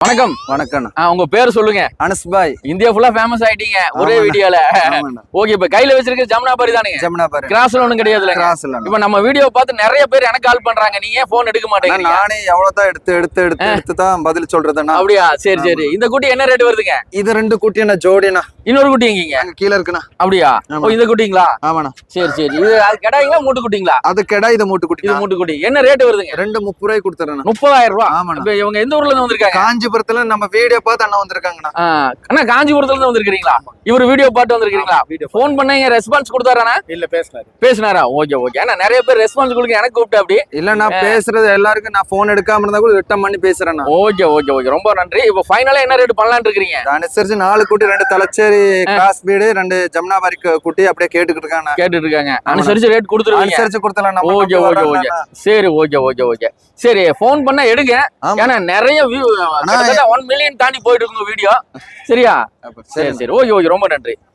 வணக்கம். வணக்கம் உங்க பேர் சொல்லுங்க. அனஸ் பாய் இந்தியா ஃபுல்லா ஃபேமஸ் ஆயிட்டீங்க ஒரே. வீடியோல. ஓகே இப்ப கையில வச்சிருக்க ஜமுனாபாரி தானுங்க. ஜமுனா பாரு கிராஸ்ல ஒண்ணும் இல்ல இப்ப நம்ம வீடியோ பார்த்து நிறைய பேர் எனக்கு கால் பண்றாங்க. நீங்க போன் எடுக்க மாட்டேங்கிறீங்க? நானே எவ்வளவு தான் எடுத்து எடுத்து எடுத்து எடுத்து தான் பதில் சொல்றதுண்ணா. அப்படியா? சரி சரி. இந்த குட்டி என்ன ரேட் வருதுங்க? இது ரெண்டு குட்டிண்ணா ஜோடிண்ணா. இன்னொரு குட்டி எங்கீங்க? அங்க கீழ இருக்குண்ணா. அப்படியா? ஆமா. இந்த குட்டிங்களா? ஆமாண்ணா. சரி சரி. இது அது கெடாங்களா மூட்டு குட்டிங்களா? அது கெடா இது மூட்டு குட்டி இது மூட்டு குட்டி. என்ன ரேட் வருதுங்க? ரெண்டு முப்பது ரூபாய் கொடுத்துறேண்ணா. முப்பதாயிரம் ரூபாய் ஆமாண்ணா. இப்ப இவங்க எந்த ஊர்ல இருந்து வந்திருக்காங்க? காஞ்சிபுரத்துல நம்ம வீடியோ பார்த்து அண்ணா வந்திருக்காங்கண்ணா. அண்ணா காஞ்சிபுரத்துல இருந்து வந்திருக்கீங்களா இவர் வீடியோ பார்த்து வந்திருக்கீங்களா போன் பண்ணீங்க ரெஸ்பான்ஸ் கொடுத்தாராண்ணா? இல்ல பேசினாரு. பேசினாரா? Okay okay. அண்ணா நிறைய பேர் ரெஸ்பான்ஸ் கொடுக்க எனக்கு கூப்பிட்டு அப்படி. இல்ல நான் பேசுறது எல்லாருக்கும் நான் போன் எடுக்காம இருந்தா கூட ரிட்டன் பண்ணி பேசுறேன்னா ஓகே ஓகே ஓகே. ரொம்ப நன்றி. இப்போ ஃபைனலா என்ன ரேட் பண்ணலாம்னு இருக்கீங்க அனுசரிச்சு நாலு குட்டி ரெண்டு தலைச்சேரி கிராஸ் பீடு ரெண்டு ஜமுனா பாரி குட்டி அப்படியே கேட்டுக்கிட்டு இருக்காங்க கேட்டுட்டு இருக்காங்க. அனுசரிச்சு ரேட் கொடுத்துருவீங்க. அனுசரிச்சு கொடுத்தலாம் ஓகே ஓகே ஓகே. சரி ஓகே ஓகே ஓகே. சரி ஃபோன் பண்ணா எடுங்க. ஏன்னா நிறைய வியூ ஒன் மில்லியன் தாண்டி போயிட்டு இருக்குங்க வீடியோ சரியா? சரி சரி. சரி ஓகே ஓகே ரொம்ப நன்றி.